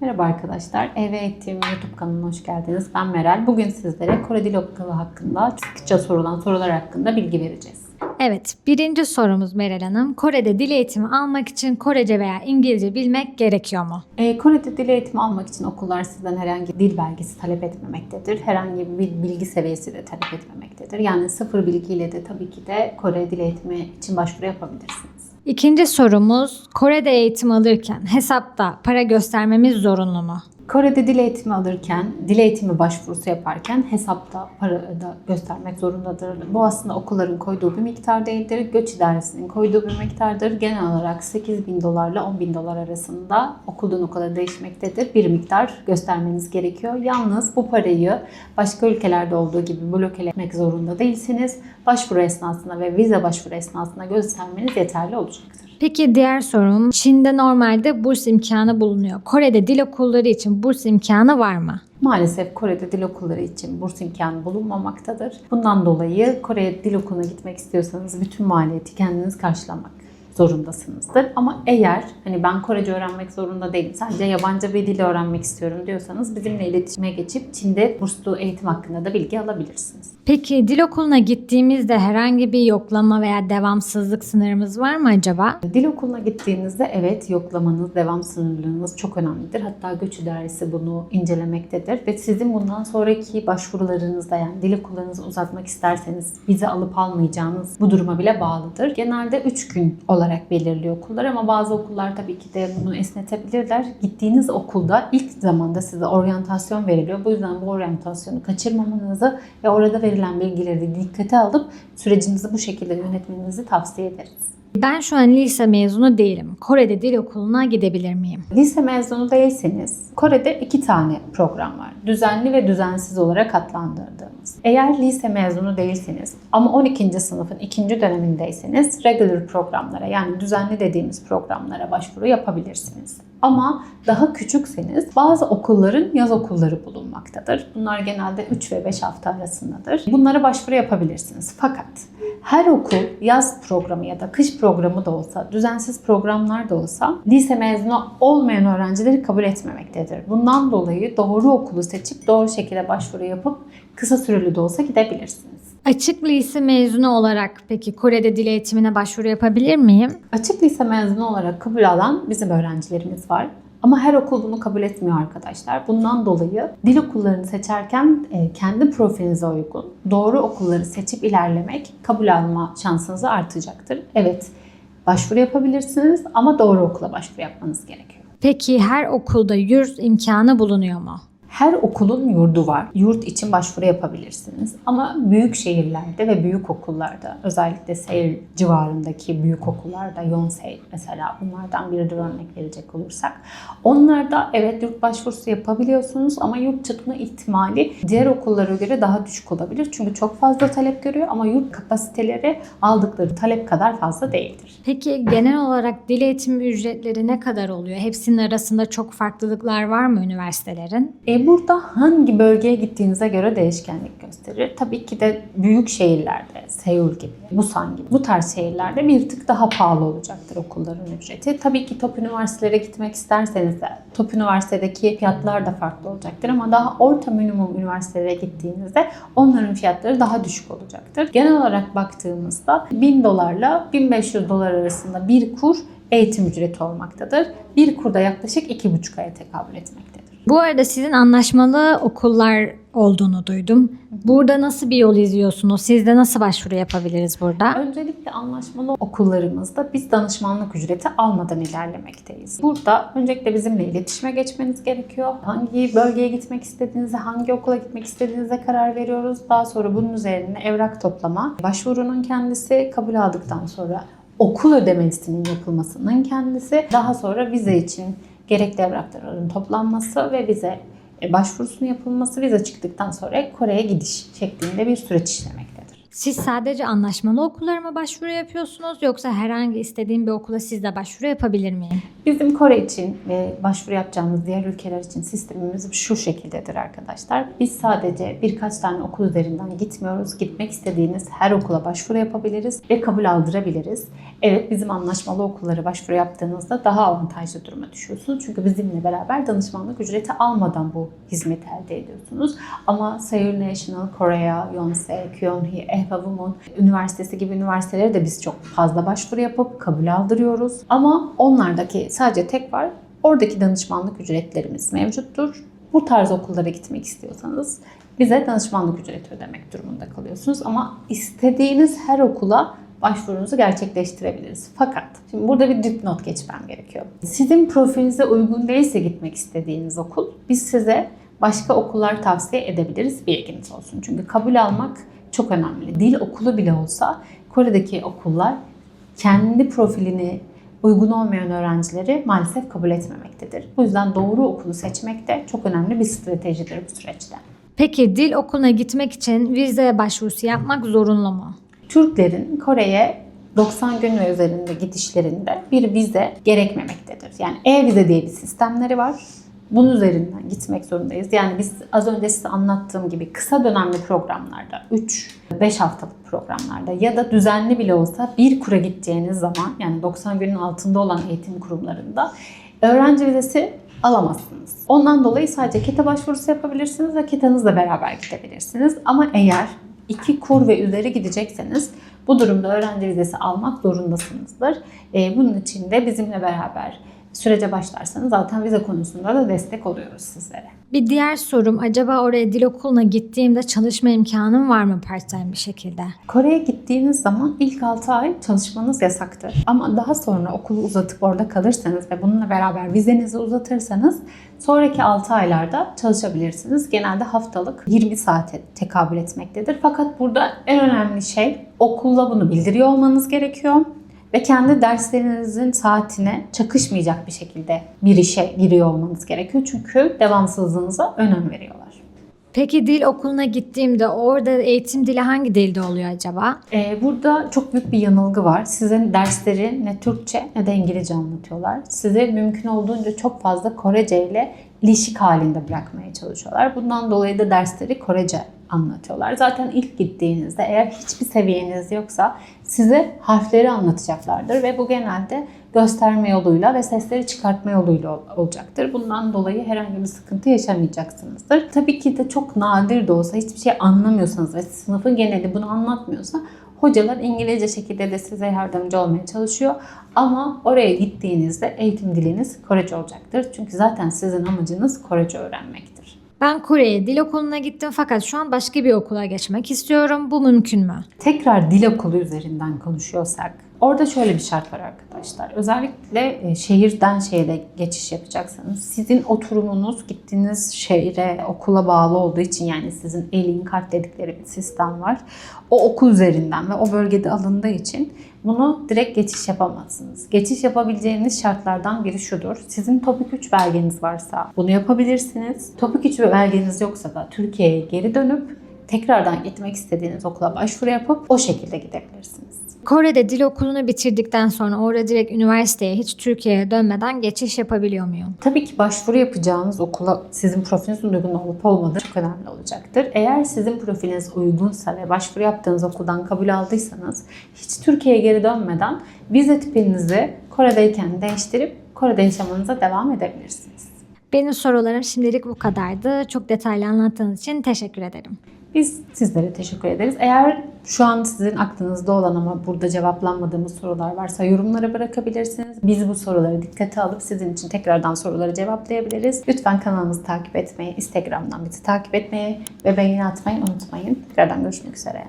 Merhaba arkadaşlar. Ev ve Eğitim YouTube kanalına hoş geldiniz. Ben Meral. Bugün sizlere Kore Dil Okulu hakkında, sıkça sorulan sorular hakkında bilgi vereceğiz. Evet, birinci sorumuz Meral Hanım. Kore'de dil eğitimi almak için Korece veya İngilizce bilmek gerekiyor mu? Ee, Kore'de dil eğitimi almak için okullar sizden herhangi bir dil belgesi talep etmemektedir. Herhangi bir bilgi seviyesi de talep etmemektedir. Yani sıfır bilgiyle de tabii ki de Kore dil eğitimi için başvuru yapabilirsiniz. İkinci sorumuz, Kore'de eğitim alırken hesapta para göstermemiz zorunlu mu? Kore'de dil eğitimi alırken, dil eğitimi başvurusu yaparken hesapta para da göstermek zorundadır. Bu aslında okulların koyduğu bir miktar değildir. Göç idaresinin koyduğu bir miktardır. Genel olarak 8 bin dolarla 10 bin dolar arasında okuldan okula değişmektedir. Bir miktar göstermeniz gerekiyor. Yalnız bu parayı başka ülkelerde olduğu gibi blokelemek zorunda değilsiniz. Başvuru esnasında ve vize başvuru esnasında göstermeniz yeterli olacaktır. Peki diğer sorum, Çin'de normalde burs imkanı bulunuyor. Kore'de dil okulları için burs imkanı var mı? Maalesef Kore'de dil okulları için burs imkanı bulunmamaktadır. Bundan dolayı Kore dil okuluna gitmek istiyorsanız bütün maliyeti kendiniz karşılamak zorundasınızdır. Ama eğer hani ben Korece öğrenmek zorunda değilim, sadece yabancı bir dil öğrenmek istiyorum diyorsanız bizimle iletişime geçip Çin'de burslu eğitim hakkında da bilgi alabilirsiniz. Peki dil okuluna gittiğimizde herhangi bir yoklama veya devamsızlık sınırımız var mı acaba? Dil okuluna gittiğinizde evet yoklamanız, devam sınırlılığınız çok önemlidir. Hatta göç idaresi bunu incelemektedir ve sizin bundan sonraki başvurularınızda yani dil okullarınızı uzatmak isterseniz vize alıp almayacağınız bu duruma bile bağlıdır. Genelde 3 gün olarak belirliyor okullar ama bazı okullar tabii ki de bunu esnetebilirler. Gittiğiniz okulda ilk zamanda size oryantasyon veriliyor. Bu yüzden bu oryantasyonu kaçırmamanızı ve orada verilen bilgileri dikkate alıp sürecinizi bu şekilde yönetmenizi tavsiye ederiz. Ben şu an lise mezunu değilim. Kore'de dil okuluna gidebilir miyim? Lise mezunu değilseniz Kore'de iki tane program var. Düzenli ve düzensiz olarak adlandırdığımız. Eğer lise mezunu değilseniz ama 12. sınıfın ikinci dönemindeyseniz regular programlara yani düzenli dediğimiz programlara başvuru yapabilirsiniz. Ama daha küçükseniz bazı okulların yaz okulları bulunmaktadır. Bunlar genelde 3 ve 5 hafta arasındadır. Bunlara başvuru yapabilirsiniz. Fakat her okul yaz programı ya da kış programı da olsa, düzensiz programlar da olsa lise mezunu olmayan öğrencileri kabul etmemektedir. Bundan dolayı doğru okulu seçip doğru şekilde başvuru yapıp kısa süreli de olsa gidebilirsiniz. Açık lise mezunu olarak peki Kore'de dil eğitimine başvuru yapabilir miyim? Açık lise mezunu olarak kabul alan bizim öğrencilerimiz var. Ama her okul bunu kabul etmiyor arkadaşlar. Bundan dolayı dil okullarını seçerken e, kendi profilinize uygun doğru okulları seçip ilerlemek kabul alma şansınızı artacaktır. Evet başvuru yapabilirsiniz ama doğru okula başvuru yapmanız gerekiyor. Peki her okulda yurt imkanı bulunuyor mu? Her okulun yurdu var. Yurt için başvuru yapabilirsiniz. Ama büyük şehirlerde ve büyük okullarda, özellikle Seul civarındaki büyük okullarda, Yonsei mesela bunlardan bir de örnek verecek olursak. Onlarda evet yurt başvurusu yapabiliyorsunuz ama yurt çıkma ihtimali diğer okullara göre daha düşük olabilir. Çünkü çok fazla talep görüyor ama yurt kapasiteleri aldıkları talep kadar fazla değildir. Peki genel olarak dil eğitimi ücretleri ne kadar oluyor? Hepsinin arasında çok farklılıklar var mı üniversitelerin? E burada hangi bölgeye gittiğinize göre değişkenlik gösterir. Tabii ki de büyük şehirlerde, Seul gibi, Busan gibi bu tarz şehirlerde bir tık daha pahalı olacaktır okulların ücreti. Tabii ki top üniversitelere gitmek isterseniz de top üniversitedeki fiyatlar da farklı olacaktır ama daha orta minimum üniversitelere gittiğinizde onların fiyatları daha düşük olacaktır. Genel olarak baktığımızda 1000 dolarla 1500 dolar arasında bir kur eğitim ücreti olmaktadır. Bir kurda yaklaşık 2,5 aya tekabül etmektedir. Bu arada sizin anlaşmalı okullar olduğunu duydum. Burada nasıl bir yol izliyorsunuz? Sizde nasıl başvuru yapabiliriz burada? Öncelikle anlaşmalı okullarımızda biz danışmanlık ücreti almadan ilerlemekteyiz. Burada öncelikle bizimle iletişime geçmeniz gerekiyor. Hangi bölgeye gitmek istediğinize, hangi okula gitmek istediğinize karar veriyoruz. Daha sonra bunun üzerine evrak toplama, başvurunun kendisi kabul aldıktan sonra okul ödemesinin yapılmasının kendisi, daha sonra vize için gerekli evrakların toplanması ve vize başvurusunun yapılması, vize çıktıktan sonra Kore'ye gidiş şeklinde bir süreç işlemektedir. Siz sadece anlaşmalı okullara mı başvuru yapıyorsunuz yoksa herhangi istediğim bir okula siz de başvuru yapabilir miyim? Bizim Kore için ve başvuru yapacağımız diğer ülkeler için sistemimiz şu şekildedir arkadaşlar. Biz sadece birkaç tane okul üzerinden gitmiyoruz. Gitmek istediğiniz her okula başvuru yapabiliriz ve kabul aldırabiliriz. Evet bizim anlaşmalı okullara başvuru yaptığınızda daha avantajlı duruma düşüyorsunuz. Çünkü bizimle beraber danışmanlık ücreti almadan bu hizmeti elde ediyorsunuz. Ama Seoul National, Korea, Yonsei, Kyunhee, Ehwa Womon Üniversitesi gibi üniversitelere de biz çok fazla başvuru yapıp kabul aldırıyoruz. Ama onlardaki sadece tek var. Oradaki danışmanlık ücretlerimiz mevcuttur. Bu tarz okullara gitmek istiyorsanız bize danışmanlık ücreti ödemek durumunda kalıyorsunuz. Ama istediğiniz her okula başvurunuzu gerçekleştirebiliriz. Fakat şimdi burada bir dipnot geçmem gerekiyor. Sizin profilinize uygun değilse gitmek istediğiniz okul, biz size başka okullar tavsiye edebiliriz. Bilginiz olsun. Çünkü kabul almak çok önemli. Dil okulu bile olsa Kore'deki okullar kendi profilini uygun olmayan öğrencileri maalesef kabul etmemektedir. Bu yüzden doğru okulu seçmek de çok önemli bir stratejidir bu süreçte. Peki dil okuluna gitmek için vize başvurusu yapmak zorunlu mu? Türklerin Kore'ye 90 gün ve üzerinde gidişlerinde bir vize gerekmemektedir. Yani e-vize diye bir sistemleri var. Bunun üzerinden gitmek zorundayız. Yani biz az önce size anlattığım gibi kısa dönemli programlarda 3-5 haftalık programlarda ya da düzenli bile olsa bir kura gideceğiniz zaman yani 90 günün altında olan eğitim kurumlarında öğrenci vizesi alamazsınız. Ondan dolayı sadece KETA başvurusu yapabilirsiniz ve KETA'nızla beraber gidebilirsiniz. Ama eğer iki kur ve üzeri gidecekseniz bu durumda öğrenci vizesi almak zorundasınızdır. Ee, bunun için de bizimle beraber sürece başlarsanız zaten vize konusunda da destek oluyoruz sizlere. Bir diğer sorum acaba oraya dil okuluna gittiğimde çalışma imkanım var mı part-time bir şekilde? Kore'ye gittiğiniz zaman ilk 6 ay çalışmanız yasaktır. Ama daha sonra okulu uzatıp orada kalırsanız ve bununla beraber vizenizi uzatırsanız sonraki 6 aylarda çalışabilirsiniz. Genelde haftalık 20 saate tekabül etmektedir. Fakat burada en önemli şey okulla bunu bildiriyor olmanız gerekiyor ve kendi derslerinizin saatine çakışmayacak bir şekilde bir işe giriyor olmanız gerekiyor. Çünkü devamsızlığınıza önem veriyorlar. Peki dil okuluna gittiğimde orada eğitim dili hangi dilde oluyor acaba? Ee, burada çok büyük bir yanılgı var. Sizin dersleri ne Türkçe ne de İngilizce anlatıyorlar. Size mümkün olduğunca çok fazla Korece ile ilişik halinde bırakmaya çalışıyorlar. Bundan dolayı da dersleri Korece anlatıyorlar. Zaten ilk gittiğinizde eğer hiçbir seviyeniz yoksa size harfleri anlatacaklardır ve bu genelde gösterme yoluyla ve sesleri çıkartma yoluyla ol- olacaktır. Bundan dolayı herhangi bir sıkıntı yaşamayacaksınızdır. Tabii ki de çok nadir de olsa hiçbir şey anlamıyorsanız ve sınıfın geneli bunu anlatmıyorsa hocalar İngilizce şekilde de size yardımcı olmaya çalışıyor. Ama oraya gittiğinizde eğitim diliniz Korece olacaktır. Çünkü zaten sizin amacınız Korece öğrenmektir. Ben Kore'ye dil okuluna gittim fakat şu an başka bir okula geçmek istiyorum. Bu mümkün mü? Tekrar dil okulu üzerinden konuşuyorsak orada şöyle bir şart var arkadaşlar. Özellikle e, şehirden şehire geçiş yapacaksanız sizin oturumunuz gittiğiniz şehre okula bağlı olduğu için yani sizin elin kart dedikleri bir sistem var. O okul üzerinden ve o bölgede alındığı için bunu direkt geçiş yapamazsınız. Geçiş yapabileceğiniz şartlardan biri şudur. Sizin Topik 3 belgeniz varsa bunu yapabilirsiniz. Topik 3 belgeniz yoksa da Türkiye'ye geri dönüp tekrardan gitmek istediğiniz okula başvuru yapıp o şekilde gidebilirsiniz. Kore'de dil okulunu bitirdikten sonra orada direkt üniversiteye hiç Türkiye'ye dönmeden geçiş yapabiliyor muyum? Tabii ki başvuru yapacağınız okula sizin profilinizin uygun olup olmadığı çok önemli olacaktır. Eğer sizin profiliniz uygunsa ve başvuru yaptığınız okuldan kabul aldıysanız hiç Türkiye'ye geri dönmeden vize tipinizi Kore'deyken değiştirip Kore'de yaşamanıza devam edebilirsiniz. Benim sorularım şimdilik bu kadardı. Çok detaylı anlattığınız için teşekkür ederim. Biz sizlere teşekkür ederiz. Eğer şu an sizin aklınızda olan ama burada cevaplanmadığımız sorular varsa yorumlara bırakabilirsiniz. Biz bu soruları dikkate alıp sizin için tekrardan soruları cevaplayabiliriz. Lütfen kanalımızı takip etmeyi, Instagram'dan bizi takip etmeyi ve beğeni atmayı unutmayın. Tekrardan görüşmek üzere.